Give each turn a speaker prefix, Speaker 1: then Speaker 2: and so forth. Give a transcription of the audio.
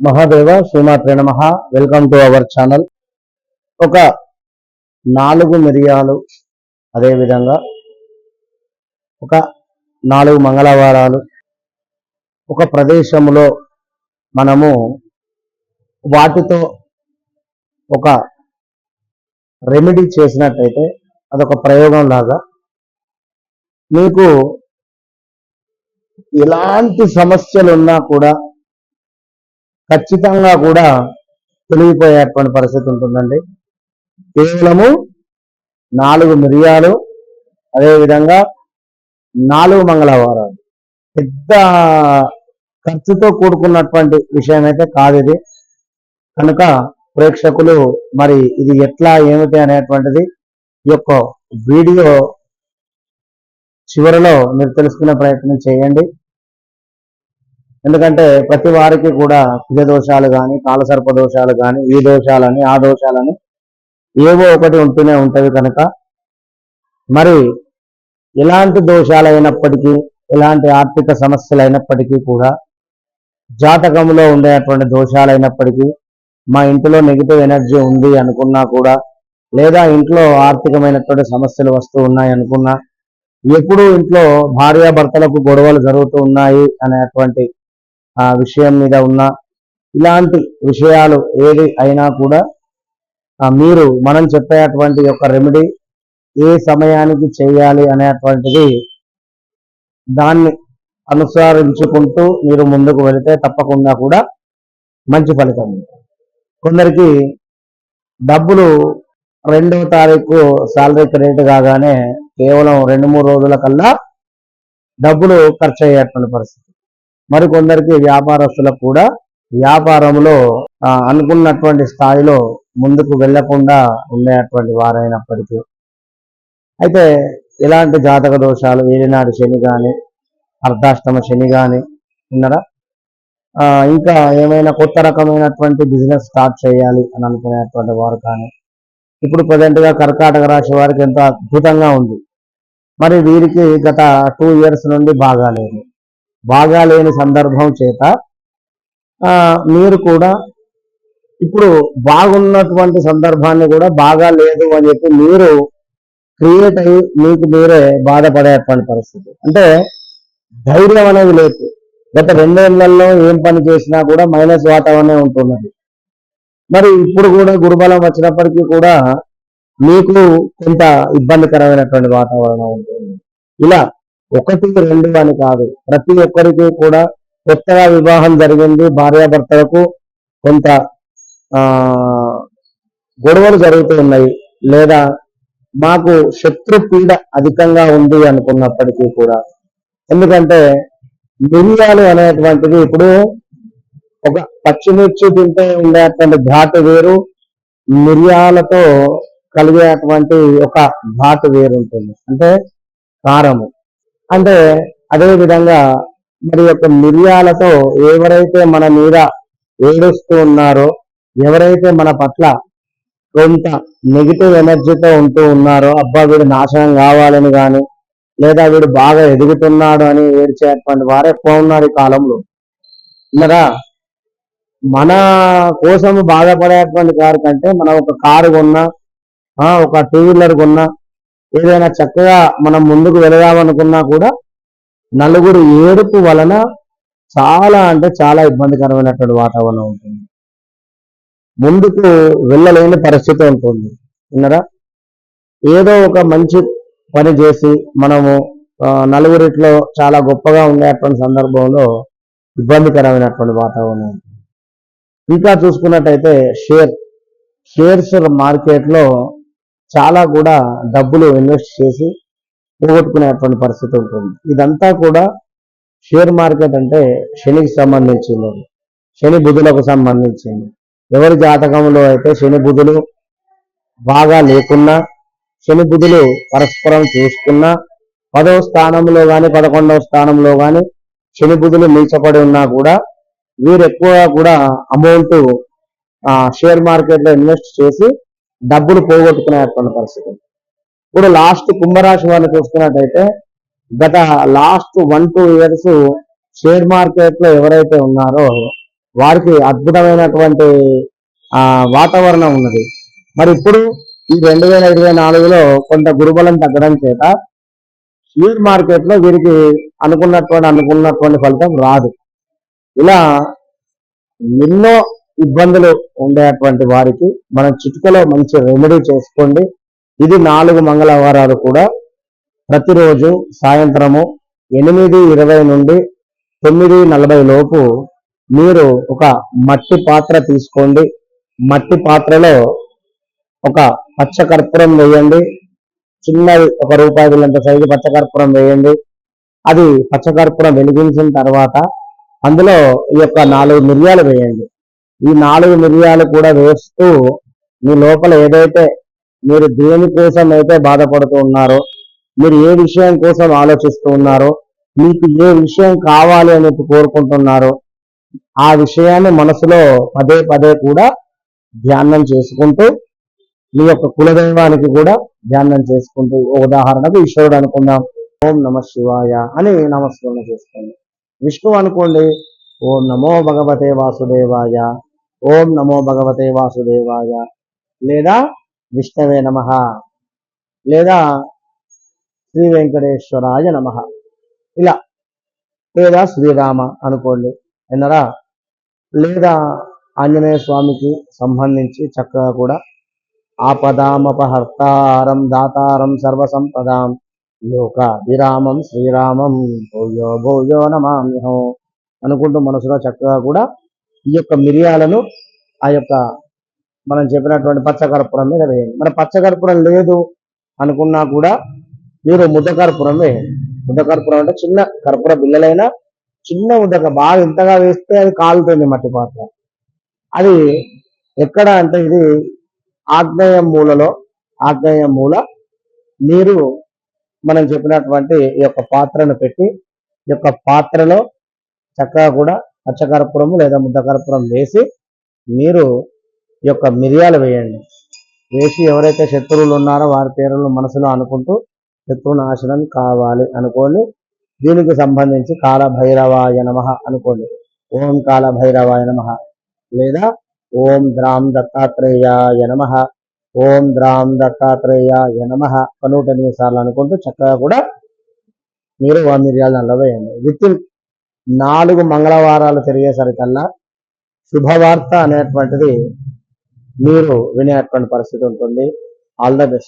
Speaker 1: మహాదేవ శ్రీమాత్రే నమ. Welcome to our channel ఒక నాలుగు మిరియాలు అదేవిధంగా ఒక నాలుగు మంగళవారాలు ఒక ప్రదేశంలో మనము వాటితో ఒక రెమెడీ చేసినట్టయితే అదొక ప్రయోగం లాగా మీకు ఎలాంటి సమస్యలు ఉన్నా కూడా ఖచ్చితంగా కూడా తొలగిపోయేటువంటి పరిస్థితి ఉంటుందండి. కేవలము నాలుగు మిరియాలు అదేవిధంగా నాలుగు మంగళవారాలు. పెద్ద ఖర్చుతో కూడుకున్నటువంటి విషయం అయితే కాదు ఇది కనుక ప్రేక్షకులు మరి ఇది ఎట్లా ఏమిటి అనేటువంటిది ఈ యొక్క వీడియో చివరిలో మీరు తెలుసుకునే ప్రయత్నం చేయండి. ఎందుకంటే ప్రతి వారికి కూడా కుజ దోషాలు కానీ కాలసర్ప దోషాలు కానీ ఈ దోషాలని ఆ దోషాలని ఏవో ఒకటి ఉంటూనే ఉంటవి కనుక. మరి ఎలాంటి దోషాలు అయినప్పటికీ ఎలాంటి ఆర్థిక సమస్యలు అయినప్పటికీ కూడా జాతకంలో ఉండేటువంటి దోషాలు అయినప్పటికీ మా ఇంటిలో నెగిటివ్ ఎనర్జీ ఉంది అనుకున్నా కూడా లేదా ఇంట్లో ఆర్థికమైనటువంటి సమస్యలు వస్తూ ఉన్నాయి అనుకున్నా ఎప్పుడు ఇంట్లో భార్యాభర్తలకు గొడవలు జరుగుతూ ఉన్నాయి అనేటువంటి ఆ విషయం మీద ఉన్న ఇలాంటి విషయాలు ఏది అయినా కూడా మీరు మనం చెప్పేటువంటి యొక్క రెమెడీ ఏ సమయానికి చేయాలి అనేటువంటిది దాన్ని అనుసరించుకుంటూ మీరు ముందుకు వెళితే తప్పకుండా కూడా మంచి ఫలితం. కొందరికి డబ్బులు రెండవ తారీఖు శాలరీ క్రెడిట్ కాగానే కేవలం రెండు మూడు రోజుల కల్లా డబ్బులు ఖర్చు అయ్యేటువంటి పరిస్థితి. మరి కొందరికి వ్యాపారస్తులకు కూడా వ్యాపారంలో అనుకున్నటువంటి స్థాయిలో ముందుకు వెళ్ళకుండా ఉండేటువంటి వారైనప్పటికీ. అయితే ఇలాంటి జాతక దోషాలు ఏలినాడు శని కానీ అర్ధాష్టమ శని కానీ ఉన్నారా? ఇంకా ఏమైనా కొత్త రకమైనటువంటి బిజినెస్ స్టార్ట్ చేయాలి అని అనుకునేటువంటి వారు కానీ ఇప్పుడు ప్రజెంట్గా కర్కాటక రాశి వారికి ఎంతో అద్భుతంగా ఉంది. మరి వీరికి గత టూ ఇయర్స్ నుండి బాగాలేదు. బాగాలేని సందర్భం చేత మీరు కూడా ఇప్పుడు బాగున్నటువంటి సందర్భాన్ని కూడా బాగా లేదు అని చెప్పి మీరు క్రియేట్ అయ్యి మీకు మీరే బాధపడేటువంటి పరిస్థితి. అంటే ధైర్యం అనేది లేదు. గత రెండేళ్ళలో ఏం పని చేసినా కూడా మైనస్ వాతావరణం ఉంటున్నది. మరి ఇప్పుడు కూడా గురుబలం వచ్చినప్పటికీ కూడా మీకు కొంత ఇబ్బందికరమైనటువంటి వాతావరణం ఉంటుంది. ఇలా ఒకటి రెండు అని కాదు. ప్రతి ఒక్కరికి కూడా కొత్తగా వివాహం జరిగింది. భార్యాభర్తలకు కొంత ఆ గొడవలు జరుగుతున్నాయి లేదా మాకు శత్రు పీడ అధికంగా ఉంది అనుకున్నప్పటికీ కూడా. ఎందుకంటే మిరియాలు అనేటువంటిది ఇప్పుడు ఒక పచ్చిమిర్చి తింటే ఉండేటువంటి ఘాటు వేరు. మిరియాలతో కలిగేటువంటి ఒక ఘాటు వేరు ఉంటుంది అంటే కారము. అంటే అదే విధంగా మరి యొక్క మిరియాలతో ఎవరైతే మన మీద ఏడుస్తూ ఉన్నారో ఎవరైతే మన పట్ల కొంత నెగిటివ్ ఎనర్జీతో ఉంటూ ఉన్నారో అబ్బా వీడు నాశనం కావాలని కానీ లేదా వీడు బాగా ఎదుగుతున్నాడు అని ఏడ్చేటువంటి వారే పోన్నారు ఈ కాలంలో. ఉన్నారా మన కోసం బాధపడేటువంటి కారు కంటే మనం ఒక కారు కొన్నా ఒక టూ వీలర్ కొన్నా ఏదైనా చక్కగా మనం ముందుకు వెళదామనుకున్నా కూడా నలుగురు ఏడుపు వలన చాలా అంటే చాలా ఇబ్బందికరమైనటువంటి వాతావరణం ఉంటుంది. ముందుకు వెళ్ళలేని పరిస్థితి ఉంటుంది. విన్నరా? ఏదో ఒక మంచి పని చేసి మనము నలుగురిట్లో చాలా గొప్పగా ఉండేటువంటి సందర్భంలో ఇబ్బందికరమైనటువంటి వాతావరణం ఉంటుంది. ఇంకా చూసుకున్నట్టయితే షేర్ షేర్స్ మార్కెట్లో చాలా కూడా డబ్బులు ఇన్వెస్ట్ చేసి పోగొట్టుకునేటువంటి పరిస్థితి ఉంటుంది. ఇదంతా కూడా షేర్ మార్కెట్ అంటే శనికి సంబంధించింది. శని బుధులకు సంబంధించింది. ఎవరి జాతకంలో అయితే శని బుధులు బాగా లేకున్నా శని బుధులు పరస్పరం చూసుకున్నా పదవ స్థానంలో కానీ పదకొండవ స్థానంలో కానీ శని బుధులు నీచపడి ఉన్నా కూడా వీరు ఎక్కువగా కూడా అమౌంట్ షేర్ మార్కెట్లో ఇన్వెస్ట్ చేసి డబ్బులు పోగొట్టుకునేటువంటి పరిస్థితి. ఇప్పుడు లాస్ట్ కుంభరాశి వారిని చూసుకున్నట్టయితే గత last one two years share మార్కెట్లో ఎవరైతే ఉన్నారో వారికి అద్భుతమైనటువంటి ఆ వాతావరణం ఉన్నది. మరి ఇప్పుడు ఈ రెండు వేల ఇరవై నాలుగులో కొంత గురుబలం తగ్గడం చేత షేర్ మార్కెట్లో వీరికి అనుకున్నటువంటి అనుకున్నటువంటి ఫలితం రాదు. ఇలా ఎన్నో ఇబ్బందులు ఉండేటువంటి వారికి మనం చిటికలో మంచి రెమెడీ చేసుకోండి. ఇది నాలుగు మంగళవారాలు కూడా ప్రతిరోజు సాయంత్రము ఎనిమిది ఇరవై నుండి తొమ్మిది నలభై లోపు మీరు ఒక మట్టి పాత్ర తీసుకోండి. మట్టి పాత్రలో ఒక పచ్చకర్పూరం వేయండి. చిన్నది ఒక రూపాయి బిల్లంత సైజు పచ్చకర్పూరం వేయండి. అది పచ్చకర్పూరం వెలిగించిన తర్వాత అందులో ఈ యొక్క నాలుగు మిరియాలు వేయండి. ఈ నాలుగు మిరియాలు కూడా వేస్తూ మీ లోపల ఏదైతే మీరు దేని కోసం అయితే బాధపడుతూ ఉన్నారో మీరు ఏ విషయం కోసం ఆలోచిస్తూ ఉన్నారో మీకు ఏ విషయం కావాలి అని కోరుకుంటున్నారో ఆ విషయాన్ని మనసులో పదే పదే కూడా ధ్యానం చేసుకుంటూ మీ యొక్క కులదైవానికి కూడా ధ్యానం చేసుకుంటూ ఉదాహరణకు ఈశ్వరుడు అనుకుందాం. ఓం నమ శివాయ అని నమస్కరణ చేసుకోండి విష్ణువు అనుకోండి ఓం నమో భగవతే వాసుదేవాయ. ఓం నమో భగవతే వాసుదేవాయ. లేదా విష్ణవే నమ. లేదా శ్రీ వెంకటేశ్వరాయ నమ. ఇలా. లేదా శ్రీరామ అనుకోండి. విన్నరా? లేదా ఆంజనేయ స్వామికి సంబంధించి చక్కగా కూడా ఆపదామపహర్తారం దాతారం సర్వసంపదాం. లోకాభిరామం విరామం శ్రీరామం. భూయో భూయో నమామ్యహం. అనుకుంటూ మనసులో చక్కగా కూడా ఈ యొక్క మిరియాలను ఆ యొక్క మనం చెప్పినటువంటి పచ్చకర్పూరం మీద వేయండి. మన పచ్చకర్పూరం లేదు అనుకున్నా కూడా మీరు ముద్దకర్పూరం వేయండి. ముద్దకర్పూరం అంటే చిన్న కర్పూర బిల్లలైనా చిన్న ముద్దక బాగా ఇంతగా వేస్తే అది కాలుతుంది మట్టి పాత్ర. అది ఎక్కడ అంటే ఇది ఆగ్నేయ మూలలో ఆగ్నేయ మూల మీరు మనం చెప్పినటువంటి ఈ యొక్క పాత్రను పెట్టి ఈ యొక్క పాత్రలో చక్కగా కూడా పచ్చకర్పూరము లేదా ముద్దకర్పూరం వేసి మీరు ఈ యొక్క మిరియాలు వేయండి. వేసి ఎవరైతే శత్రువులు ఉన్నారో వారి పేర్లను మనసులో అనుకుంటూ శత్రు నాశనం కావాలి అనుకోండి. దీనికి సంబంధించి కాలభైరవాయ నమ అనుకోండి. ఓం కాలభైరవాయ నమ లేదా ఓం ద్రాం దత్తాత్రేయాయ నమ ఓం ద్రాం దత్తాత్రేయాయ నమ నూట ఎనిమిది సార్లు అనుకుంటూ చక్కగా కూడా మీరు ఆ మిరియాలు దానిలో వేయండి. విత్ ఇన్ నాలుగు మంగళవారాలు తిరిగేసరికల్లా శుభవార్త అనేటువంటిది మీరు వినేటువంటి పరిస్థితి ఉంటుంది. All the best